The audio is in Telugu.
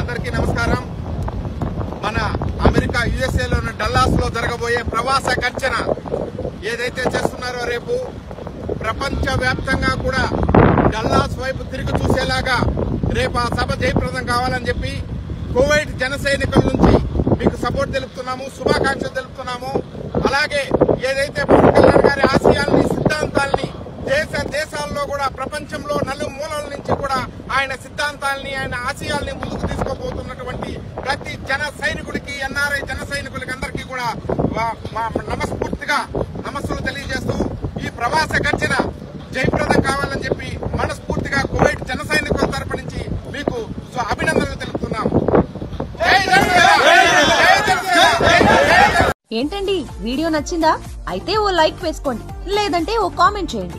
అందరికీ నమస్కారం. మన అమెరికా యుఎస్ఏలోని డల్లాస్లో జరగబోయే ప్రవాస గర్జన ఏదైతే చేస్తున్నారో రేపు ప్రపంచ వ్యాప్తంగా కూడా డల్లాస్ వైపు తిరిగి చూసేలాగా రేపు ఆ సభ జయప్రదం కావాలని చెప్పి కువైట్ జన సైనికుల నుంచి మీకు సపోర్ట్ తెలుపుతున్నాము శుభాకాంక్షలు తెలుపుతున్నాము. అలాగే ఏదైతే ప్రపంచంలో నలుమూలల నుంచి కూడా ఆయన సిద్ధాంతాల్ని ఆయన ఆశయాల్ని ముందుకు తీసుకుపోతున్నటువంటి ప్రతి జన సైనికుడికి ఎన్ఆర్ఐ జన సైనికులకి అందరికీ కూడా మా నమస్ఫూర్తిగా నమస్సులు తెలియజేస్తూ ఈ ప్రవాస గర్జన జయప్రదం కావాలని చెప్పి మనస్ఫూర్తిగా కువైట్ జన సైనికుల తరపు నుంచి మీకు అభినందనలు తెలుపుతున్నాం. ఏంటండి? వీడియో నచ్చిందా? అయితే ఓ లైక్ వేసుకోండి. లేదంటే ఓ కామెంట్ చేయండి.